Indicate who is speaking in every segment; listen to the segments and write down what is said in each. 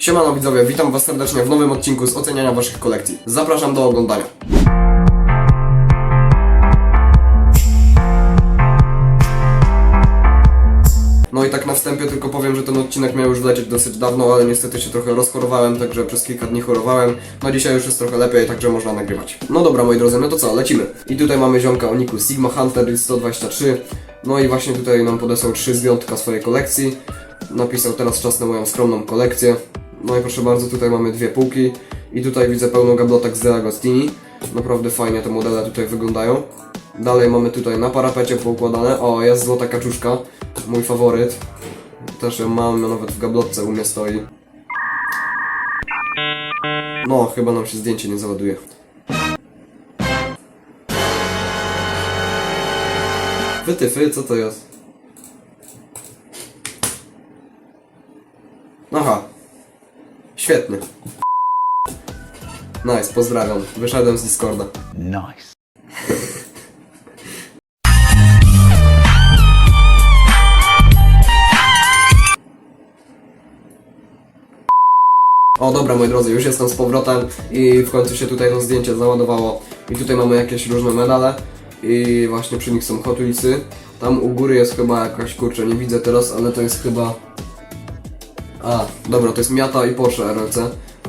Speaker 1: Siemano widzowie, witam was serdecznie w nowym odcinku z oceniania waszych kolekcji. Zapraszam do oglądania. No i tak na wstępie tylko powiem, że ten odcinek miał już wlecieć dosyć dawno, ale niestety się trochę rozchorowałem, także przez kilka dni chorowałem. No dzisiaj już jest trochę lepiej, także można nagrywać. No dobra moi drodzy, no to co, lecimy. I tutaj mamy ziomka o niku Sigma Hunter 123. No i właśnie tutaj nam podesłał trzy zdjątka swojej kolekcji. Napisał teraz czas na moją skromną kolekcję. No i proszę bardzo, tutaj mamy dwie półki. I tutaj widzę pełno gablotek z Agostini. Naprawdę fajnie te modele tutaj wyglądają. Dalej mamy tutaj na parapecie poukładane. O, jest złota kaczuszka. Mój faworyt. Też ją mam, nawet w gablotce u mnie stoi. No, chyba nam się zdjęcie nie załaduje. Wytyfy, co to jest? Aha. Świetnie. Nice, pozdrawiam. Wyszedłem z Discorda.
Speaker 2: Nice.
Speaker 1: O dobra moi drodzy, już jestem z powrotem i w końcu się tutaj to zdjęcie załadowało i tutaj mamy jakieś różne medale i właśnie przy nich są Hot Wheelsy. Tam u góry jest chyba jakaś, kurczę, nie widzę teraz, ale to jest chyba... A, dobra, to jest Miata i Porsche RLC.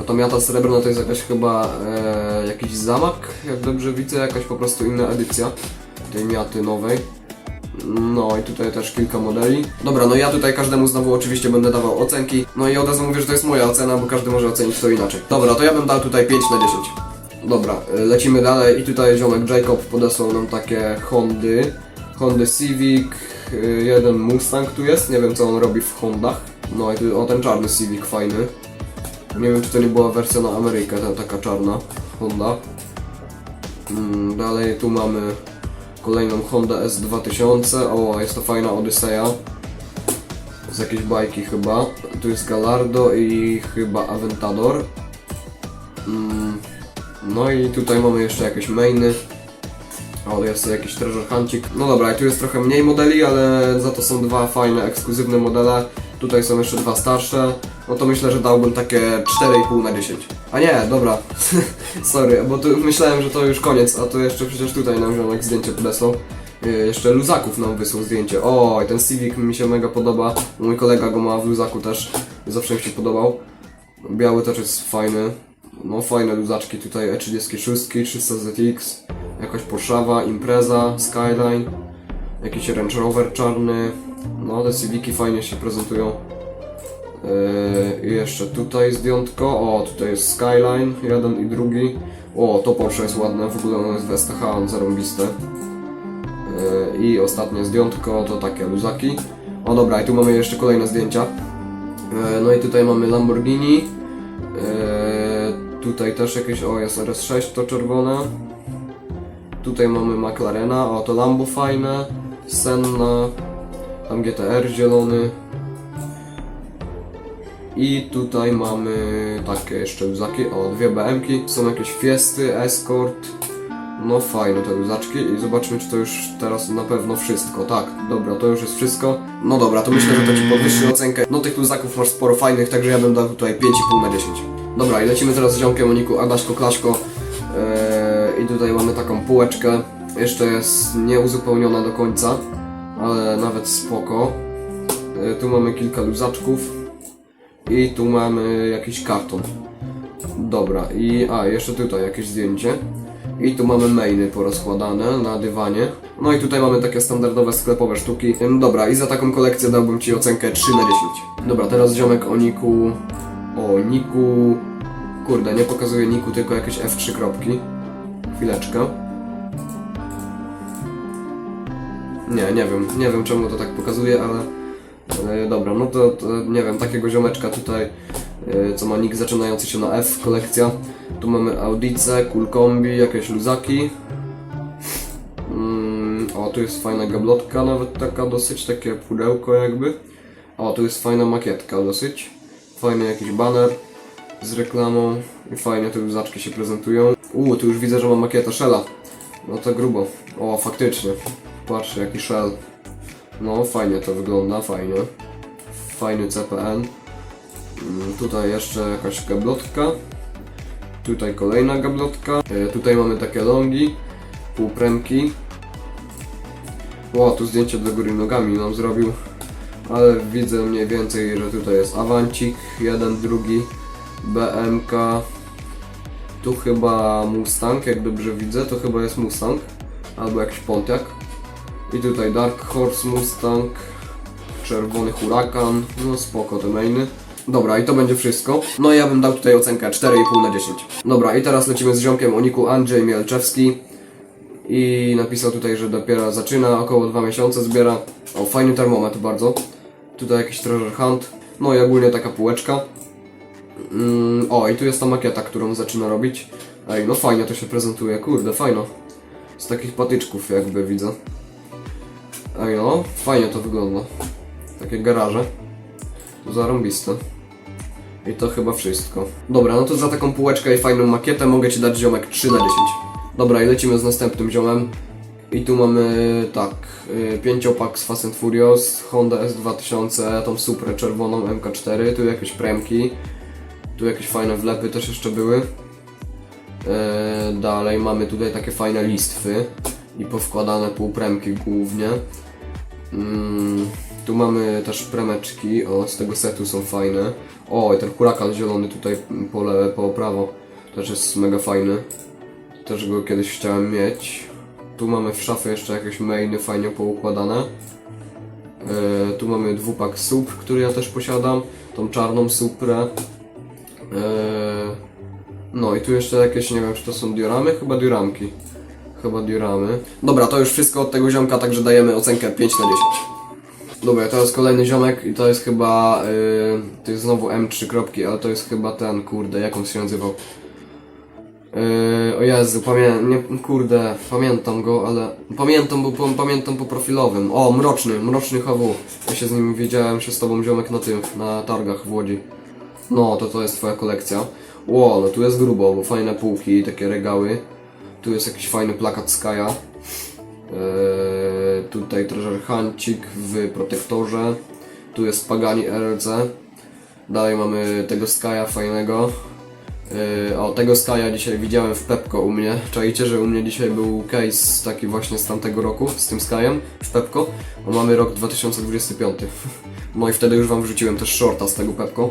Speaker 1: A to Miata srebrna to jest jakaś chyba e, jakiś zamak, jak dobrze widzę, jakaś po prostu inna edycja tej Miaty nowej. No i tutaj też kilka modeli. Dobra, no ja tutaj każdemu znowu oczywiście będę dawał ocenki. No i od razu mówię, że to jest moja ocena, bo każdy może ocenić to inaczej. Dobra, to ja bym dał tutaj 5 na 10. Dobra, y, lecimy dalej i tutaj ziomek Jacob podesłał nam takie Hondy. Hondy Civic, y, jeden Mustang tu jest, nie wiem co on robi w Hondach. No i tu, o ten czarny Civic fajny. Nie wiem czy to nie była wersja na Amerykę, ta taka czarna Honda. Mm, dalej tu mamy kolejną Honda S2000. O, jest to fajna Odyseja. Z jakiejś bajki chyba. Tu jest Gallardo i chyba Aventador. Mm, no i tutaj mamy jeszcze jakieś mainy. O, jest jakiś treasure. No dobra, i tu jest trochę mniej modeli, ale za to są dwa fajne, ekskluzywne modele. Tutaj są jeszcze dwa starsze. No to myślę, że dałbym takie 4,5 na 10. A nie, dobra. Sorry, bo tu myślałem, że to już koniec, a to jeszcze przecież tutaj nam ziomek zdjęcie podesłał. Yy, Jeszcze luzaków nam wysłał zdjęcie. O, i ten Civic mi się mega podoba. Mój kolega go ma w luzaku też. Zawsze mi się podobał. Biały też jest fajny. No fajne luzaczki tutaj E E36, 300 ZX, jakaś Porszawa, Impreza, Skyline, jakiś Range Rover czarny. No te Civiki fajnie się prezentują. Yy, jeszcze tutaj zdjątko. O, tutaj jest Skyline, jeden i drugi. O, to Porsche jest ładne, w ogóle ono jest w STH, on zarąbiste. Yy, I ostatnie zdjątko to takie luzaki. O dobra, i tu mamy jeszcze kolejne zdjęcia. Yy, No i tutaj mamy Lamborghini. Yy, Tutaj też jakieś, o jest RS6 to czerwone. Tutaj mamy McLarena, o to Lambo fajne. Senna. Tam GTR zielony. I tutaj mamy takie jeszcze luzaki, o dwie BM-ki, są jakieś Fiesty, Escort, no fajne te luzaczki i zobaczmy czy to już teraz na pewno wszystko, tak, dobra, to już jest wszystko. No dobra, to myślę, że to Ci podwyższy ocenkę, no tych luzaków masz sporo fajnych, także ja bym dał tutaj 5,5 na 10. Dobra i lecimy teraz z ziomkiem o niku Adaśko Klaszko eee, i tutaj mamy taką półeczkę, jeszcze jest nieuzupełniona do końca, ale nawet spoko. Eee, tu mamy kilka luzaczków. I tu mamy jakiś karton. Dobra, i a jeszcze tutaj jakieś zdjęcie. I tu mamy mainy porozkładane na dywanie. No i tutaj mamy takie standardowe sklepowe sztuki. Dobra, i za taką kolekcję dałbym Ci ocenkę 3 na 10. Dobra, teraz ziomek o Niku... O Niku... Kurde, nie pokazuje Niku, tylko jakieś F3 kropki. Chwileczkę. Nie, nie wiem, nie wiem czemu to tak pokazuje, ale... E, dobra, no to, to nie wiem, takiego ziomeczka tutaj, e, co ma nick zaczynający się na F, kolekcja. Tu mamy Audice, Cool Combi, jakieś luzaki. Mm, o, tu jest fajna gablotka, nawet taka dosyć, takie pudełko jakby. O, tu jest fajna makietka dosyć. Fajny jakiś banner z reklamą i fajnie te luzaczki się prezentują. Uuu, tu już widzę, że ma makietę Shella. No to grubo. O, faktycznie. Patrzcie, jaki Shell. No, fajnie to wygląda, fajnie. Fajny CPN. Mm, Tutaj jeszcze jakaś gablotka. Tutaj kolejna gablotka. E, Tutaj mamy takie longi, półpremki. Ło, tu zdjęcie do góry nogami nam zrobił. Ale widzę mniej więcej, że tutaj jest Avancik, jeden, drugi, BMK. Tu chyba Mustang, jak dobrze widzę, to chyba jest Mustang. Albo jakiś Pontiac. I tutaj Dark Horse Mustang, Czerwony Hurakan, no spoko te mainy. Dobra, i to będzie wszystko. No i ja bym dał tutaj ocenkę 4,5 na 10. Dobra, i teraz lecimy z ziomkiem o niku Andrzej Mielczewski. I napisał tutaj, że dopiero zaczyna, około 2 miesiące zbiera. O, fajny termometr bardzo. Tutaj jakiś treasure hunt. No i ogólnie taka półeczka. Mm, o, i tu jest ta makieta, którą zaczyna robić. Ej, no fajnie to się prezentuje, kurde, fajno. Z takich patyczków jakby widzę. Ej no, fajnie to wygląda. Takie garaże. Zarąbiste. I to chyba wszystko. Dobra, no to za taką półeczkę i fajną makietę mogę Ci dać ziomek 3 na 10. Dobra, i lecimy z następnym ziomem. I tu mamy tak, y, pięciopak z Fast and Furious, Honda S2000, tą Suprę czerwoną MK4, tu jakieś premki, tu jakieś fajne wlepy też jeszcze były. E, dalej mamy tutaj takie fajne listwy i powkładane półpremki głównie. Mm, tu mamy też premeczki, o z tego setu są fajne. O, i ten hurakan zielony tutaj po lewe, po prawo też jest mega fajny. Też go kiedyś chciałem mieć. Tu mamy w szafie jeszcze jakieś mainy fajnie poukładane. E, tu mamy dwupak sup, który ja też posiadam. Tą czarną suprę. E, no i tu jeszcze jakieś, nie wiem czy to są dioramy? Chyba dioramki. Chyba dioramy. Dobra, to już wszystko od tego ziomka, także dajemy ocenkę 5 na 10. Dobra, to jest kolejny ziomek i to jest chyba, yy, to jest znowu M3 kropki, ale to jest chyba ten, kurde, jak on się nazywał? Yy, o Jezu, nie, kurde, pamiętam go, ale... Pamiętam, bo pamiętam po profilowym. O, Mroczny, Mroczny HW. Ja się z nim wiedziałem się z tobą ziomek na tym, na targach w Łodzi. No, to to jest twoja kolekcja. Ło, no tu jest grubo, bo fajne półki, takie regały. Tu jest jakiś fajny plakat Skaja. Eee, tutaj treasure huncik w protektorze. Tu jest Pagani RLC. Dalej mamy tego Skaja fajnego. Eee, o, tego Skaja dzisiaj widziałem w Pepko u mnie. Czajcie, że u mnie dzisiaj był case taki właśnie z tamtego roku, z tym Skajem w Pepko. Bo mamy rok 2025. No i wtedy już wam wrzuciłem też shorta z tego Pepko.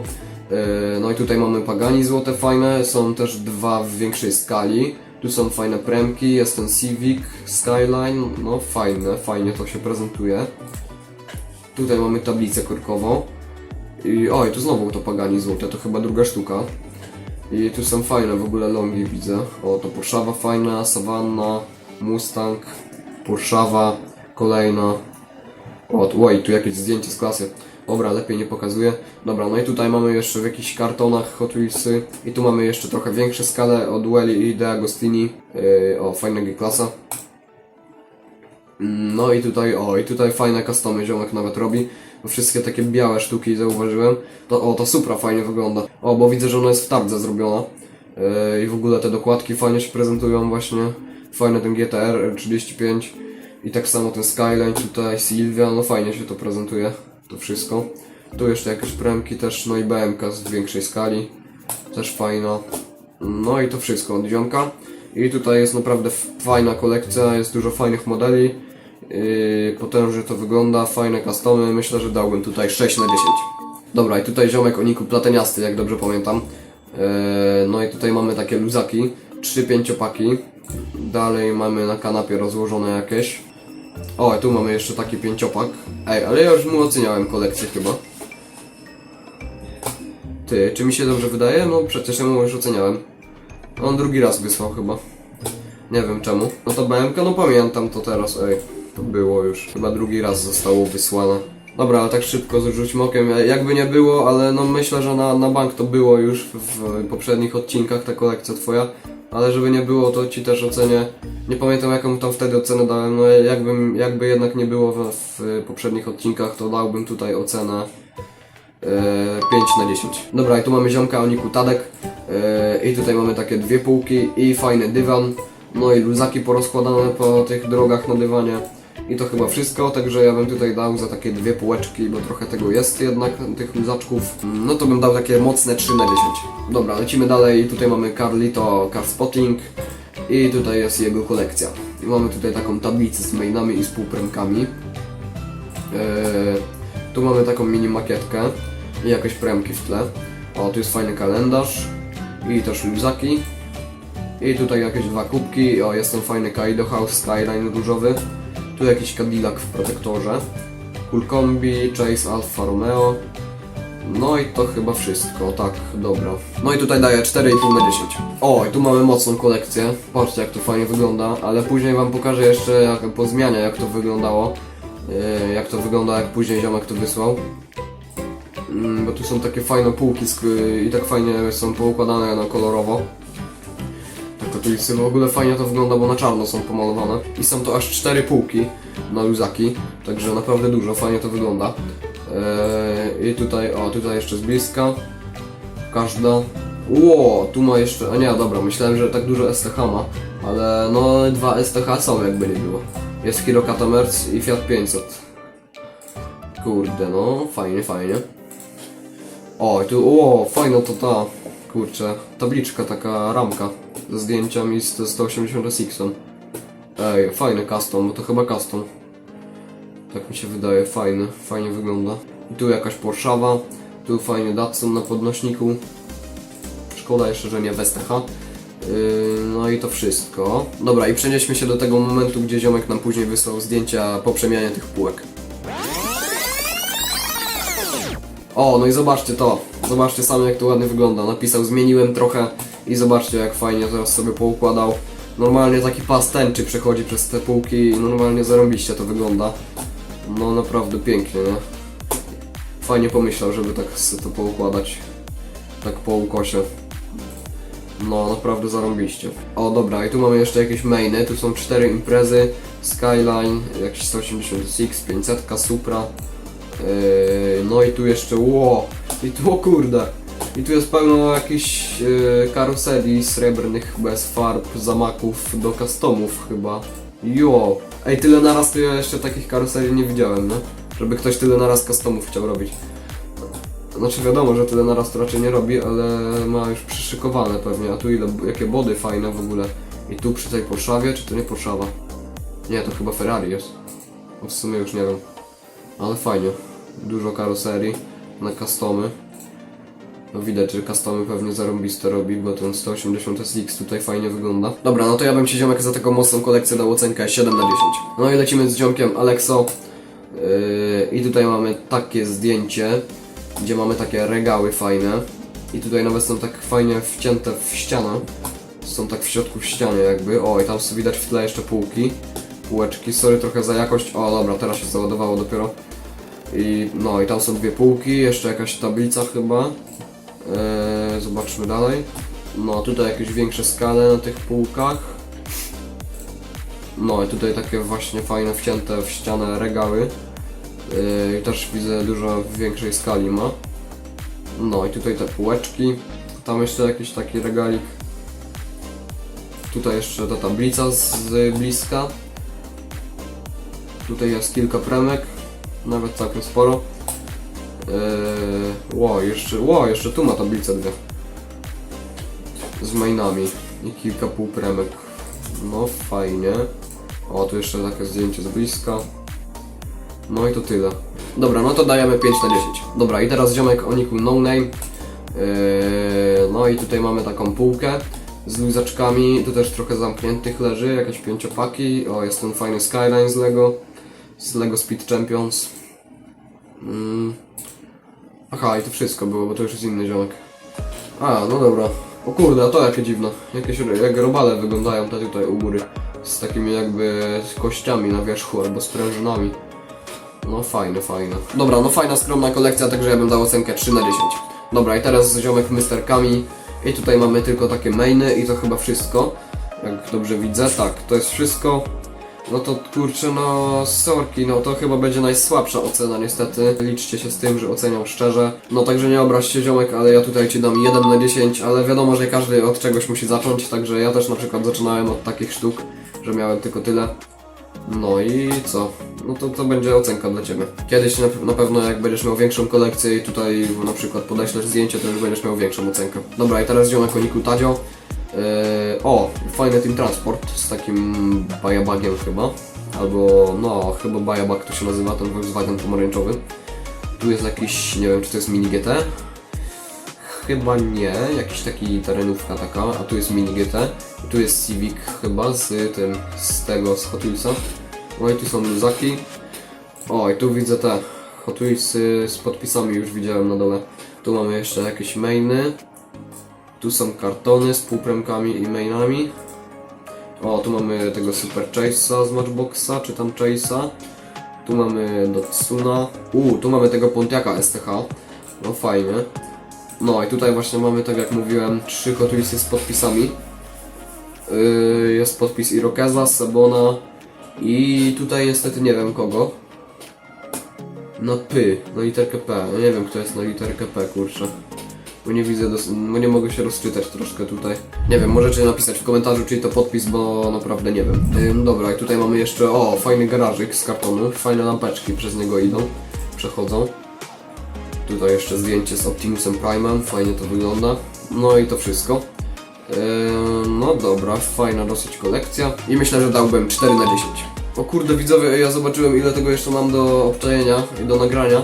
Speaker 1: Eee, No i tutaj mamy Pagani złote fajne, są też dwa w większej skali. Tu są fajne premki, jest ten Civic Skyline, no fajne, fajnie to się prezentuje. Tutaj mamy tablicę korkową. I oj, tu znowu to Pagani złote, to chyba druga sztuka. I tu są fajne w ogóle longi widzę. O, to Porszawa fajna, Savanna, Mustang, Porszawa, kolejna. O, tu, oj, tu jakieś zdjęcie z klasy. Dobra, lepiej nie pokazuję. Dobra, no i tutaj mamy jeszcze w jakichś kartonach Hot Wheelsy. I tu mamy jeszcze trochę większe skale od Welly i De Agostini. Yy, o, fajna G-klasa. Mm, No i tutaj, o, i tutaj fajne customy ziomek nawet robi. Wszystkie takie białe sztuki zauważyłem. To, o, ta Supra fajnie wygląda. O, bo widzę, że ona jest w tardze zrobiona. Yy, I w ogóle te dokładki fajnie się prezentują właśnie. Fajny ten GTR 35 i tak samo ten Skyline tutaj, Sylvia, no fajnie się to prezentuje. To wszystko. Tu jeszcze jakieś premki też, no i BMK z większej skali. Też fajna. No i to wszystko od ziomka. I tutaj jest naprawdę fajna kolekcja, jest dużo fajnych modeli. Yy, potężnie to wygląda, fajne customy. Myślę, że dałbym tutaj 6 na 10. Dobra, i tutaj ziomek o niku plateniasty, jak dobrze pamiętam. Yy, no i tutaj mamy takie luzaki, trzy pięciopaki. Dalej mamy na kanapie rozłożone jakieś. O, tu mamy jeszcze taki pięciopak. Ej, ale ja już mu oceniałem kolekcję chyba. Ty, czy mi się dobrze wydaje? No przecież ja mu już oceniałem. On drugi raz wysłał chyba. Nie wiem czemu. No to BMK, no pamiętam to teraz, ej. To było już. Chyba drugi raz zostało wysłane. Dobra, ale tak szybko zrzućmy okiem. Jakby nie było, ale no myślę, że na, na bank to było już w, poprzednich odcinkach ta kolekcja twoja. Ale żeby nie było, to ci też ocenię. Nie pamiętam jaką tam wtedy ocenę dałem. No jakbym, jakby jednak nie było w, w poprzednich odcinkach, to dałbym tutaj ocenę e, 5 na 10. Dobra, i tu mamy ziomka o niku Tadek. E, I tutaj mamy takie dwie półki i fajny dywan. No i luzaki porozkładane po tych drogach na dywanie. I to chyba wszystko, także ja bym tutaj dał za takie dwie półeczki, bo trochę tego jest jednak, tych luzaczków. No to bym dał takie mocne 3 na 10. Dobra, lecimy dalej. Tutaj mamy Carlito Car Spotting i tutaj jest jego kolekcja. I mamy tutaj taką tablicę z mainami i z półpremkami. Eee, tu mamy taką mini makietkę i jakieś premki w tle. O, tu jest fajny kalendarz i też luzaki. I tutaj jakieś dwa kubki. O, jest ten fajny Kaido House Skyline różowy. Tu jakiś Cadillac w protektorze. Cool Combi, Chase Alfa Romeo. No i to chyba wszystko, tak, dobra. No i tutaj daję 4,5 na 10. O, i tu mamy mocną kolekcję. Patrzcie jak to fajnie wygląda, ale później wam pokażę jeszcze jak, po zmianie jak to wyglądało. Yy, jak to wygląda, jak później ziomek to wysłał. Mm, bo tu są takie fajne półki i tak fajnie są poukładane na kolorowo. Te kotulicy w ogóle fajnie to wygląda, bo na czarno są pomalowane. I są to aż cztery półki na luzaki, także naprawdę dużo, fajnie to wygląda. Eee, I tutaj, o, tutaj jeszcze z bliska. Każda. Ło, tu ma jeszcze, a nie, dobra, myślałem, że tak dużo STH ma, ale no dwa STH są jakby nie było. Jest Hirokata Merc i Fiat 500. Kurde, no, fajnie, fajnie. O, tu, o, fajna to ta, kurczę, tabliczka, taka ramka zdjęciami z 180 SX-em. Ej, fajny custom, bo to chyba custom. Tak mi się wydaje, fajny, fajnie wygląda. I tu jakaś Porszawa, tu fajny Datsun na podnośniku. Szkoda jeszcze, że nie w STH. Yy, no i to wszystko. Dobra, i przenieśmy się do tego momentu, gdzie ziomek nam później wysłał zdjęcia po przemianie tych półek. O, no i zobaczcie to. Zobaczcie sami jak to ładnie wygląda. Napisał, zmieniłem trochę i zobaczcie jak fajnie teraz sobie poukładał. Normalnie taki pas tęczy przechodzi przez te półki i normalnie zarąbiście to wygląda. No naprawdę pięknie, nie? Fajnie pomyślał, żeby tak to poukładać. Tak po ukosie. No, naprawdę zarąbiście. O, dobra, i tu mamy jeszcze jakieś mainy. Tu są cztery imprezy. Skyline, jakiś 186, 500, Supra. Yy, no i tu jeszcze, ło, i tu, o kurde. I tu jest pełno jakichś yy, karoseli srebrnych bez farb, zamaków do customów chyba. Jo, ej, tyle naraz to ja jeszcze takich karoseli nie widziałem, nie? Żeby ktoś tyle naraz customów chciał robić. Znaczy wiadomo, że tyle naraz to raczej nie robi, ale ma już przyszykowane pewnie. A tu ile, jakie body fajne w ogóle. I tu przy tej Porszawie, czy to nie Porszawa? Nie, to chyba Ferrari jest. No w sumie już nie wiem. Ale fajnie. Dużo karoserii na customy. No widać, że customy pewnie zarąbiste robi, bo ten 180 SX tutaj fajnie wygląda. Dobra, no to ja bym ci ziomek za taką mocną kolekcję dał ocenkę 7 na 10. No i lecimy z ziomkiem Alexo. Yy, I tutaj mamy takie zdjęcie, gdzie mamy takie regały fajne. I tutaj nawet są tak fajnie wcięte w ścianę. Są tak w środku w ścianie jakby. O, i tam sobie widać w tle jeszcze półki. Półeczki, sorry trochę za jakość. O, dobra, teraz się załadowało dopiero. I no i tam są dwie półki, jeszcze jakaś tablica chyba. Eee, zobaczmy dalej. No tutaj jakieś większe skale na tych półkach. No i tutaj takie właśnie fajne wcięte w ścianę regały. Eee, też widzę dużo w większej skali ma. No i tutaj te półeczki. Tam jeszcze jakiś taki regalik. Tutaj jeszcze ta tablica z bliska. Tutaj jest kilka premek, nawet całkiem sporo. Eee, ło, jeszcze, ło, jeszcze tu ma tablicę dwie. Z mainami i kilka półpremek. No fajnie. O, tu jeszcze takie zdjęcie z bliska. No i to tyle. Dobra, no to dajemy 5 na 10. Dobra, i teraz ziomek o niku No Name. Eee, no i tutaj mamy taką półkę z luzaczkami. Tu też trochę zamkniętych leży, jakieś pięciopaki. O, jest ten fajny Skyline z Lego. Z Lego Speed Champions. Mm. Aha, i to wszystko było, bo to już jest inny ziomek. A, no dobra. O kurde, a to jakie dziwne. Jakieś jak robale wyglądają te tutaj u góry. Z takimi jakby kościami na wierzchu albo sprężynami. No fajne, fajne. Dobra, no fajna, skromna kolekcja, także ja bym dał ocenkę 3 na 10. Dobra, i teraz ziomek mysterkami. I tutaj mamy tylko takie mainy i to chyba wszystko. Jak dobrze widzę, tak, to jest wszystko. No to kurczę, no sorki, no to chyba będzie najsłabsza ocena niestety. Liczcie się z tym, że oceniam szczerze. No także nie obraź się ziomek, ale ja tutaj ci dam 1 na 10, ale wiadomo, że każdy od czegoś musi zacząć, także ja też na przykład zaczynałem od takich sztuk, że miałem tylko tyle. No i co? No to to będzie ocenka dla Ciebie. Kiedyś na, na pewno jak będziesz miał większą kolekcję i tutaj na przykład podeślesz zdjęcie, to już będziesz miał większą ocenkę. Dobra, i teraz na koniku Tadzio. Yy, o, fajny Team Transport z takim bajabagiem chyba. Albo, no, chyba bajabag to się nazywa, ten Volkswagen pomarańczowy. Tu jest jakiś, nie wiem czy to jest mini GT. Chyba nie, jakiś taki terenówka taka, a tu jest mini GT. Tu jest Civic chyba z tym, z tego, z Hot Wheelsa. No i tu są luzaki. O, i tu widzę te Hot Wheelsy z podpisami już widziałem na dole. Tu mamy jeszcze jakieś mainy. Tu są kartony z półpremkami i mainami. O, tu mamy tego Super Chase'a z Matchboxa, czy tam Chase'a. Tu mamy Dotsuna. U, tu mamy tego Pontiaka STH. No fajnie. No i tutaj właśnie mamy, tak jak mówiłem, trzy Wheelsy z podpisami. Yy, jest podpis Irokeza, Sebona i tutaj niestety nie wiem kogo. Na P, na literkę P. No nie wiem kto jest na literkę P, kurczę. Bo nie widzę, bo nie mogę się rozczytać troszkę tutaj. Nie wiem, możecie napisać w komentarzu, czyli to podpis, bo naprawdę nie wiem. Ym, dobra, i tutaj mamy jeszcze, o, fajny garażyk z kartonu. Fajne lampeczki przez niego idą, przechodzą. Tutaj jeszcze zdjęcie z Optimusem Prime'em, fajnie to wygląda. No i to wszystko. Eee, no dobra, fajna dosyć kolekcja. I myślę, że dałbym 4 na 10. O kurde widzowie, ja zobaczyłem ile tego jeszcze mam do obczajenia i do nagrania.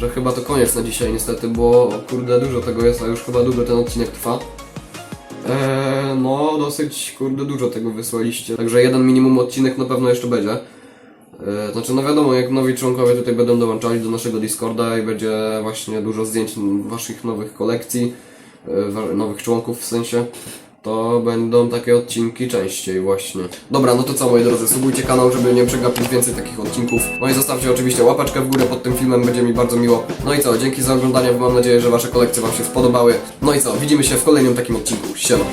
Speaker 1: Że chyba to koniec na dzisiaj niestety, bo kurde dużo tego jest, a już chyba długo ten odcinek trwa. Eee, no dosyć kurde dużo tego wysłaliście. Także jeden minimum odcinek na pewno jeszcze będzie. E, Znaczy, no wiadomo, jak nowi członkowie tutaj będą dołączali do naszego Discorda i będzie właśnie dużo zdjęć waszych nowych kolekcji, e, wa- nowych członków w sensie, to będą takie odcinki częściej właśnie. Dobra, no to co moi drodzy, subujcie kanał, żeby nie przegapić więcej takich odcinków. No i zostawcie oczywiście łapeczkę w górę pod tym filmem, będzie mi bardzo miło. No i co, dzięki za oglądanie, mam nadzieję, że wasze kolekcje wam się spodobały. No i co, widzimy się w kolejnym takim odcinku. Siema.